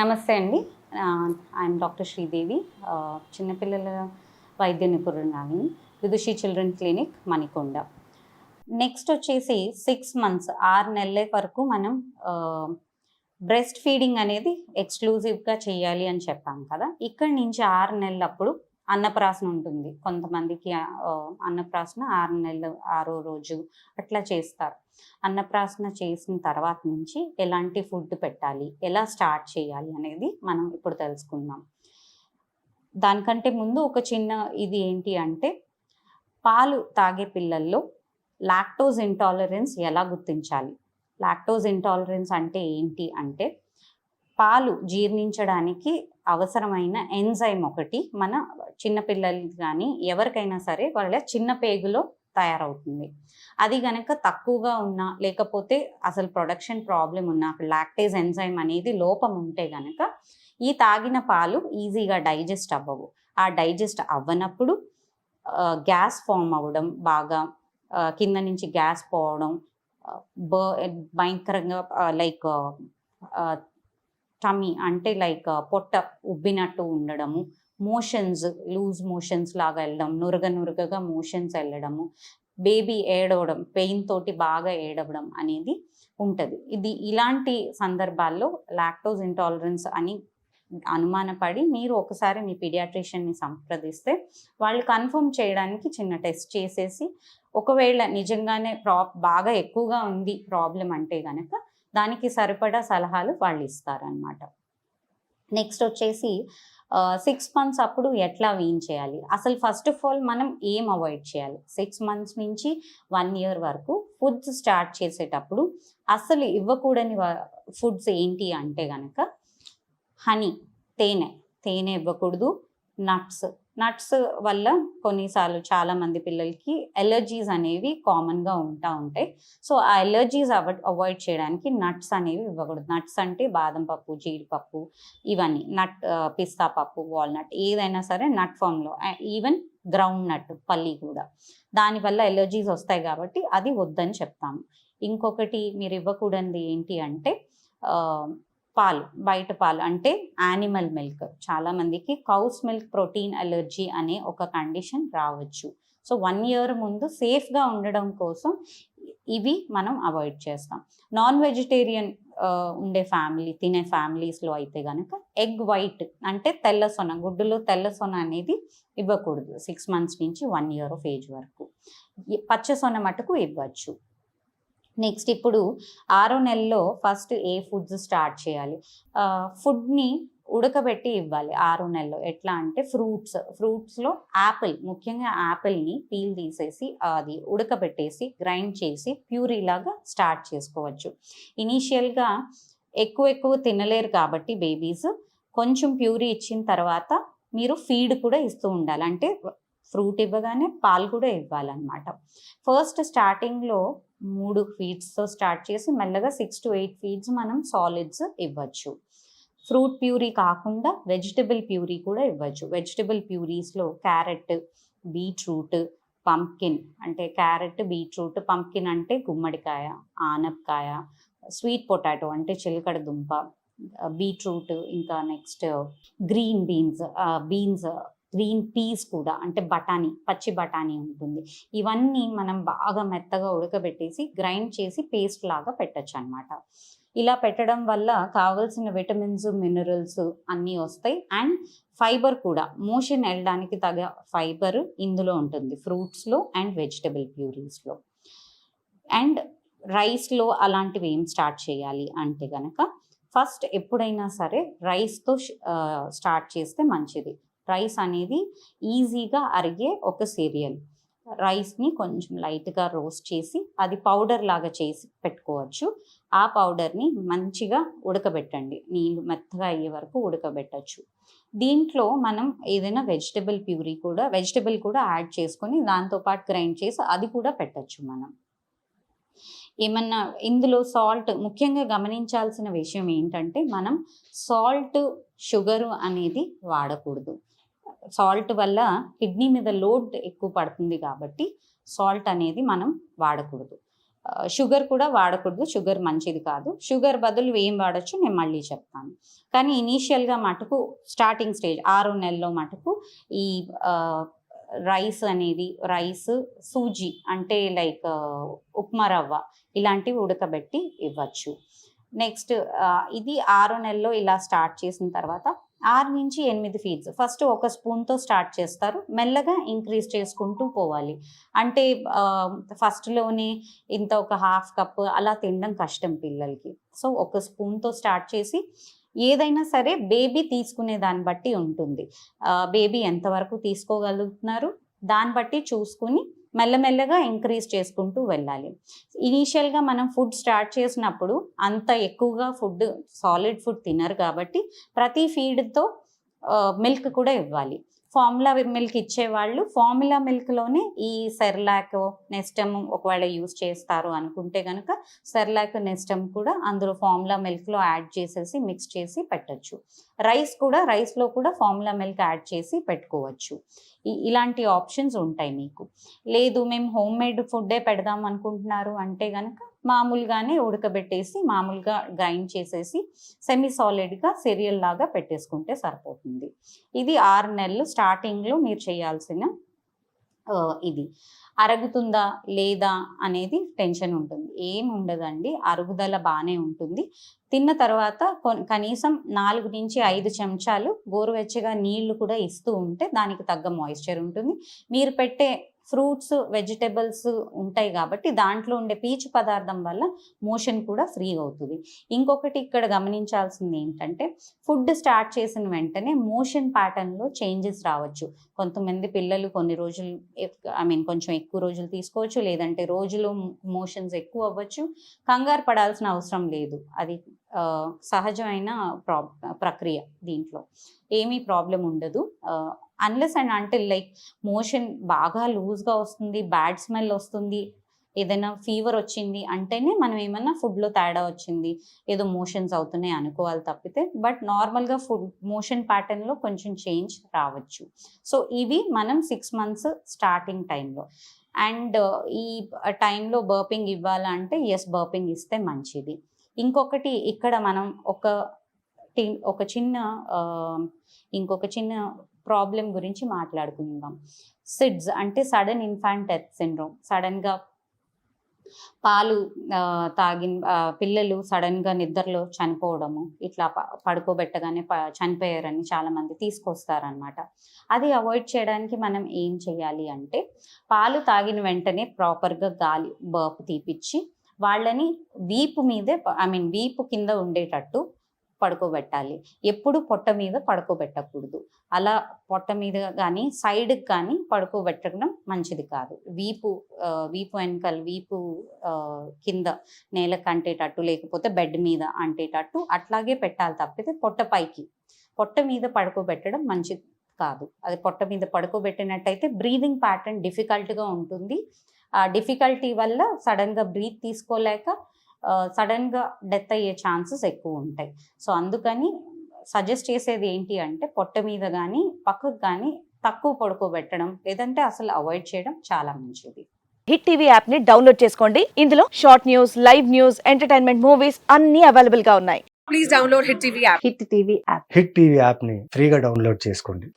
నమస్తే అండి. I'm doctor Sridevi చిన్నపిల్లల వైద్య నిపుణురాలిని Vidushi children clinic Manikonda. Next వచ్చేసి సిక్స్ మంత్స్ ఆరు నెలల వరకు మనం బ్రెస్ట్ ఫీడింగ్ అనేది ఎక్స్క్లూజివ్గా చేయాలి అని చెప్పాం కదా. ఇక్కడి నుంచి ఆరు నెలలప్పుడు అన్నప్రాసన ఉంటుంది. కొంతమందికి అన్నప్రాసన ఆరు నెలలు ఆరో రోజు అట్లా చేస్తారు. అన్నప్రాసన చేసిన తర్వాత నుంచి ఎలాంటి ఫుడ్ పెట్టాలి ఎలా స్టార్ట్ చేయాలి అనేది మనం ఇప్పుడు తెలుసుకుందాం. దానికంటే ముందు ఒక చిన్న ఇది ఏంటి అంటే పాలు తాగే పిల్లల్లో లాక్టోజ్ ఇంటాలరెన్స్ ఎలా గుర్తించాలి? లాక్టోజ్ ఇంటాలరెన్స్ అంటే ఏంటి అంటే పాలు జీర్ణించడానికి అవసరమైన ఎంజైమ్ ఒకటి మన చిన్నపిల్లలు కానీ ఎవరికైనా సరే వాళ్ళ చిన్న పేగులో తయారవుతుంది. అది గనక తక్కువగా ఉన్నా లేకపోతే అసలు ప్రొడక్షన్ ప్రాబ్లం ఉన్నా లాక్టేజ్ ఎంజైమ్ అనేది లోపం ఉంటే గనక ఈ తాగిన పాలు ఈజీగా డైజెస్ట్ అవ్వవు. ఆ డైజెస్ట్ అవ్వనప్పుడు గ్యాస్ ఫామ్ అవ్వడం బాగా కింద నుంచి గ్యాస్ పోవడం బ భయంకరంగా లైక్ టమీ అంటే లైక్ పొట్ట ఉబ్బినట్టు ఉండడము. మోషన్స్ లూజ్ మోషన్స్ లాగా వెళ్ళడం నురగ నురగగా మోషన్స్ వెళ్ళడము. బేబీ ఏడవడం పెయిన్ తోటి బాగా ఏడవడం అనేది ఉంటుంది. ఇది ఇలాంటి సందర్భాల్లో లాక్టోజ్ ఇంటాలరెన్స్ అని అనుమానపడి మీరు ఒకసారి మీ పీడియాట్రిషియన్ని సంప్రదిస్తే వాళ్ళు కన్ఫర్మ్ చేయడానికి చిన్న టెస్ట్ చేసేసి ఒకవేళ నిజంగానే ప్రా బాగా ఎక్కువగా ఉంది ప్రాబ్లం అంటే కనుక దానికి సరిపడా సలహాలు వాళ్ళు ఇస్తారనమాట నెక్స్ట్ వచ్చేసి సిక్స్ మంత్స్ అప్పుడు ఎట్లా వీన్ చేయాలి? అసలు ఫస్ట్ ఆఫ్ ఆల్ మనం ఏం అవాయిడ్ చేయాలి? సిక్స్ మంత్స్ నుంచి వన్ ఇయర్ వరకు ఫుడ్స్ స్టార్ట్ చేసేటప్పుడు అసలు ఇవ్వకూడని ఫుడ్స్ ఏంటి అంటే కనుక హనీ తేనె. తేనె ఇవ్వకూడదు నట్స్ నట్స్ వల్ల కొన్నిసార్లు చాలామంది పిల్లలకి ఎలర్జీస్ అనేవి కామన్గా ఉంటా ఉంటాయి. సో ఆ ఎలర్జీస్ అవ అవాయిడ్ చేయడానికి నట్స్ అనేవి ఇవ్వకూడదు. నట్స్ అంటే బాదం పప్పు జీడిపప్పు ఇవన్నీ. నట్ పిస్తా పప్పు వాల్నట్ ఏదైనా సరే నట్ ఫామ్లో. ఈవెన్ గ్రౌండ్ నట్ పల్లి కూడా. దానివల్ల ఎలర్జీస్ వస్తాయి కాబట్టి అది వద్దని చెప్తాము. ఇంకొకటి మీరు ఇవ్వకూడనిది ఏంటి అంటే పాలు బయట పాలు అంటే యానిమల్ మిల్క్ చాలామందికి కౌస్ మిల్క్ ప్రోటీన్ అలర్జీ అనే ఒక కండిషన్ రావచ్చు. సో వన్ ఇయర్ ముందు సేఫ్గా ఉండడం కోసం ఇవి మనం అవాయిడ్ చేస్తాం. నాన్ వెజిటేరియన్ ఉండే ఫ్యామిలీ తినే ఫ్యామిలీస్లో అయితే కనుక ఎగ్ వైట్ అంటే తెల్ల సొన గుడ్డులో తెల్ల సొన అనేది ఇవ్వకూడదు. సిక్స్ మంత్స్ నుంచి వన్ ఇయర్ ఆఫ్ ఏజ్ వరకు. పచ్చ సొన మటుకు ఇవ్వచ్చు. నెక్స్ట్ ఇప్పుడు ఆరో నెలలో ఫస్ట్ ఏ ఫుడ్స్ స్టార్ట్ చేయాలి? ఫుడ్ని ఉడకబెట్టి ఇవ్వాలి ఆరో నెలలో. ఎట్లా అంటే ఫ్రూట్స్ ఫ్రూట్స్లో యాపిల్ ముఖ్యంగా యాపిల్ని పీల్ తీసేసి అది ఉడకబెట్టేసి గ్రైండ్ చేసి ప్యూరీ లాగా స్టార్ట్ చేసుకోవచ్చు. ఇనీషియల్గా ఎక్కువ ఎక్కువ తినలేరు కాబట్టి బేబీస్ కొంచెం ప్యూరీ ఇచ్చిన తర్వాత మీరు ఫీడ్ కూడా ఇస్తూ ఉండాలి. అంటే ఫ్రూట్ ఇవ్వగానే పాలు కూడా ఇవ్వాలన్నమాట. ఫస్ట్ స్టార్టింగ్లో మూడు ఫీడ్స్తో స్టార్ట్ చేసి మెల్లగా సిక్స్ టు ఎయిట్ ఫీడ్స్ మనం సాలిడ్స్ ఇవ్వచ్చు. ఫ్రూట్ ప్యూరీ కాకుండా వెజిటబుల్ ప్యూరీ కూడా ఇవ్వచ్చు. వెజిటబుల్ ప్యూరీస్లో క్యారెట్ బీట్రూట్ పంప్కిన్ అంటే క్యారెట్ బీట్రూట్ పంప్కిన్ అంటే గుమ్మడికాయ ఆనపకాయ స్వీట్ పొటాటో అంటే చిలకడ దుంప బీట్రూట్ ఇంకా next green beans beans green peas కూడా అంటే బఠానీ పచ్చి బఠానీ ఉంటుంది. ఇవన్నీ మనం బాగా మెత్తగా ఉడకబెట్టేసి గ్రైండ్ చేసి పేస్ట్ లాగా పెట్టచ్చు అనమాట ఇలా పెట్టడం వల్ల కావాల్సిన విటమిన్స్ మినరల్స్ అన్నీ వస్తాయి. అండ్ ఫైబర్ కూడా మోషన్ వెళ్ళడానికి తగ్గ ఫైబర్ ఇందులో ఉంటుంది ఫ్రూట్స్లో అండ్ వెజిటబుల్ ప్యూరీస్లో అండ్ రైస్లో అలాంటివి ఏం స్టార్ట్ చేయాలి అంటే కనుక ఫస్ట్ ఎప్పుడైనా సరే రైస్తో స్టార్ట్ చేస్తే మంచిది. రైస్ అనేది ఈజీగా అరిగే ఒక సీరియల్. రైస్ని కొంచెం లైట్గా రోస్ట్ చేసి అది పౌడర్ లాగా చేసి పెట్టుకోవచ్చు. ఆ పౌడర్ని మంచిగా ఉడకబెట్టండి. నీళ్ళు మెత్తగా అయ్యే వరకు ఉడకబెట్టచ్చు. దీంట్లో మనం ఏదైనా వెజిటబుల్ ప్యూరీ కూడా వెజిటబుల్ కూడా యాడ్ చేసుకొని దాంతోపాటు గ్రైండ్ చేసి అది కూడా పెట్టచ్చు మనం. ఏమన్నా ఇందులో సాల్ట్ ముఖ్యంగా గమనించాల్సిన విషయం ఏంటంటే మనం సాల్ట్ షుగరు అనేది వాడకూడదు. సాల్ట్ వల్ల కిడ్నీ మీద లోడ్ ఎక్కువ పడుతుంది కాబట్టి సాల్ట్ అనేది మనం వాడకూడదు. షుగర్ కూడా వాడకూడదు. షుగర్ మంచిది కాదు. షుగర్ బదులు ఏం వాడచ్చు? నేను మళ్ళీ చెప్తాను. కానీ ఇనీషియల్గా మటుకు స్టార్టింగ్ స్టేజ్ ఆరు నెలల్లో మటుకు ఈ రైస్ అనేది రైస్ సూజీ అంటే లైక్ ఉప్మా రవ్వ ఇలాంటివి ఉడకబెట్టి ఇవ్వచ్చు. నెక్స్ట్ ఇది ఆరో నెలలో ఇలా స్టార్ట్ చేసిన తర్వాత ఆరు నుంచి ఎనిమిది ఫీడ్స్ ఫస్ట్ ఒక స్పూన్తో స్టార్ట్ చేస్తారు. మెల్లగా ఇంక్రీజ్ చేసుకుంటూ పోవాలి. అంటే ఫస్ట్లోనే ఇంత ఒక హాఫ్ కప్ అలా తినడం కష్టం పిల్లలకి. సో ఒక స్పూన్తో స్టార్ట్ చేసి ఏదైనా సరే బేబీ తీసుకునే దాన్ని బట్టి ఉంటుంది. బేబీ ఎంతవరకు తీసుకోగలుగుతున్నారు? దాన్ని బట్టి చూసుకుని మెల్లమెల్లగా ఇంక్రీజ్ చేసుకుంటూ వెళ్ళాలి. ఇనీషియల్గా మనం ఫుడ్ స్టార్ట్ చేసినప్పుడు అంత ఎక్కువగా ఫుడ్ సాలిడ్ ఫుడ్ తినరు కాబట్టి ప్రతి ఫీడ్తో మిల్క్ కూడా ఇవ్వాలి. ఫార్ములా మిల్క్ ఇచ్చేవాళ్ళు ఫార్ములా మిల్క్లోనే ఈ సెర్లాక్ నెస్టమ్ ఒకవేళ యూస్ చేస్తారు అనుకుంటే కనుక సెర్లాక్ నెస్టమ్ కూడా అందులో ఫార్ములా మిల్క్లో యాడ్ చేసేసి మిక్స్ చేసి పెట్టచ్చు. రైస్ కూడా రైస్లో కూడా ఫార్ములా మిల్క్ యాడ్ చేసి పెట్టుకోవచ్చు. ఇలాంటి ఆప్షన్స్ ఉంటాయి మీకు. లేదు మేము హోమ్ మేడ్ ఫుడ్డే పెడదాం అనుకుంటున్నారు అంటే కనుక మామూలుగానే ఉడకబెట్టేసి మామూలుగా గ్రైండ్ చేసేసి సెమీ సాలిడ్గా సెరియల్ లాగా పెట్టేసుకుంటే సరిపోతుంది. ఇది ఆరు నెలలు స్టార్టింగ్లో మీరు చేయాల్సిన ఇది. అరుగుతుందా లేదా అనేది టెన్షన్ ఉంటుంది. ఏం ఉండదండి. అరుగుదల బాగానే ఉంటుంది. తిన్న తర్వాత కనీసం నాలుగు నుంచి ఐదు చెంచాలు గోరువెచ్చగా నీళ్ళు కూడా ఇస్తూ ఉంటే దానికి తగ్గ మాయిశ్చర్ ఉంటుంది. మీరు పెట్టే ఫ్రూట్స్ వెజిటబుల్స్ ఉంటాయి కాబట్టి దాంట్లో ఉండే పీచు పదార్థం వల్ల మోషన్ కూడా ఫ్రీ అవుతుంది. ఇంకొకటి ఇక్కడ గమనించాల్సింది ఏంటంటే ఫుడ్ స్టార్ట్ చేసిన వెంటనే మోషన్ ప్యాటర్న్లో చేంజెస్ రావచ్చు. కొంతమంది పిల్లలు కొన్ని రోజులు ఐ మీన్ కొంచెం ఎక్కువ రోజులు తీసుకోవచ్చు లేదంటే రోజులు మోషన్స్ ఎక్కువ అవ్వచ్చు. కంగారు పడాల్సిన అవసరం లేదు. అది సహజమైన ప్రా ప్రక్రియ దీంట్లో. ఏమీ ప్రాబ్లం ఉండదు. అన్లెస్ అండ్ అంటే లైక్ మోషన్ బాగా లూజ్గా వస్తుంది బ్యాడ్ స్మెల్ వస్తుంది ఏదైనా ఫీవర్ వచ్చింది అంటేనే మనం ఏమన్నా ఫుడ్లో తేడా వచ్చింది ఏదో మోషన్స్ అవుతున్నాయి అనుకోవాలి తప్పితే బట్ నార్మల్గా ఫుడ్ మోషన్ ప్యాటర్న్లో కొంచెం చేంజ్ రావచ్చు. సో ఇవి మనం సిక్స్ మంత్స్ స్టార్టింగ్ టైంలో అండ్ ఈ uh, టైంలో బర్పింగ్ ఇవ్వాలంటే ఎస్ బర్పింగ్ ఇస్తే మంచిది. ఇంకొకటి ఇక్కడ మనం ఒక ఒక చిన్న um, ఇంకొక చిన్న ప్రాబ్లం గురించి మాట్లాడుకుందాం. సిడ్స్ అంటే సడన్ ఇన్ఫాంట్ డెత్ సిండ్రోమ్. సడన్గా పాలు తాగిన పిల్లలు సడన్గా నిద్రలో చనిపోవడము ఇట్లా పడుకోబెట్టగానే ప- చనిపోయారని చాలామంది తీసుకొస్తారనమాట అది అవాయిడ్ చేయడానికి మనం ఏం చేయాలి అంటే పాలు తాగిన వెంటనే ప్రాపర్గా గాలి బర్ప్ తీపిచ్చి వాళ్ళని వీపు మీదే ఐ మీన్ వీపు కింద ఉండేటట్టు పడుకోబెట్టాలి. ఎప్పుడు పొట్ట మీద పడుకోబెట్టకూడదు. అలా పొట్ట మీద కానీ సైడ్కి కానీ పడుకోబెట్టడం మంచిది కాదు. వీపు వీపు వెనకాల వీపు కింద నేలకు అంటేటట్టు లేకపోతే బెడ్ మీద అంటేటట్టు అట్లాగే పెట్టాలి తప్పితే పొట్ట పైకి. పొట్ట మీద పడుకోబెట్టడం మంచిది కాదు. అది పొట్ట మీద పడుకోబెట్టినట్టయితే బ్రీదింగ్ ప్యాటర్న్ డిఫికల్ట్గా ఉంటుంది. ఆ డిఫికల్టీ వల్ల సడన్గా బ్రీత్ తీసుకోలేక సడన్గా డెత్ అయ్యే ఛాన్సెస్ ఎక్కువ ఉంటాయి. సో అందుకని సజెస్ట్ చేసేది ఏంటి అంటే పొట్ట మీద కానీ పక్కకు కానీ తక్కువ పడుకోబెట్టడం లేదంటే అసలు అవాయిడ్ చేయడం చాలా మంచిది. హిట్ టీవీ యాప్ని డౌన్లోడ్ చేసుకోండి. ఇందులో short news live news entertainment movies అన్ని అవైలబుల్గా ఉన్నాయి. please download Hit TV app. Hit TV app. Hit TV యాప్ని ఫ్రీగా డౌన్లోడ్ చేసుకోండి.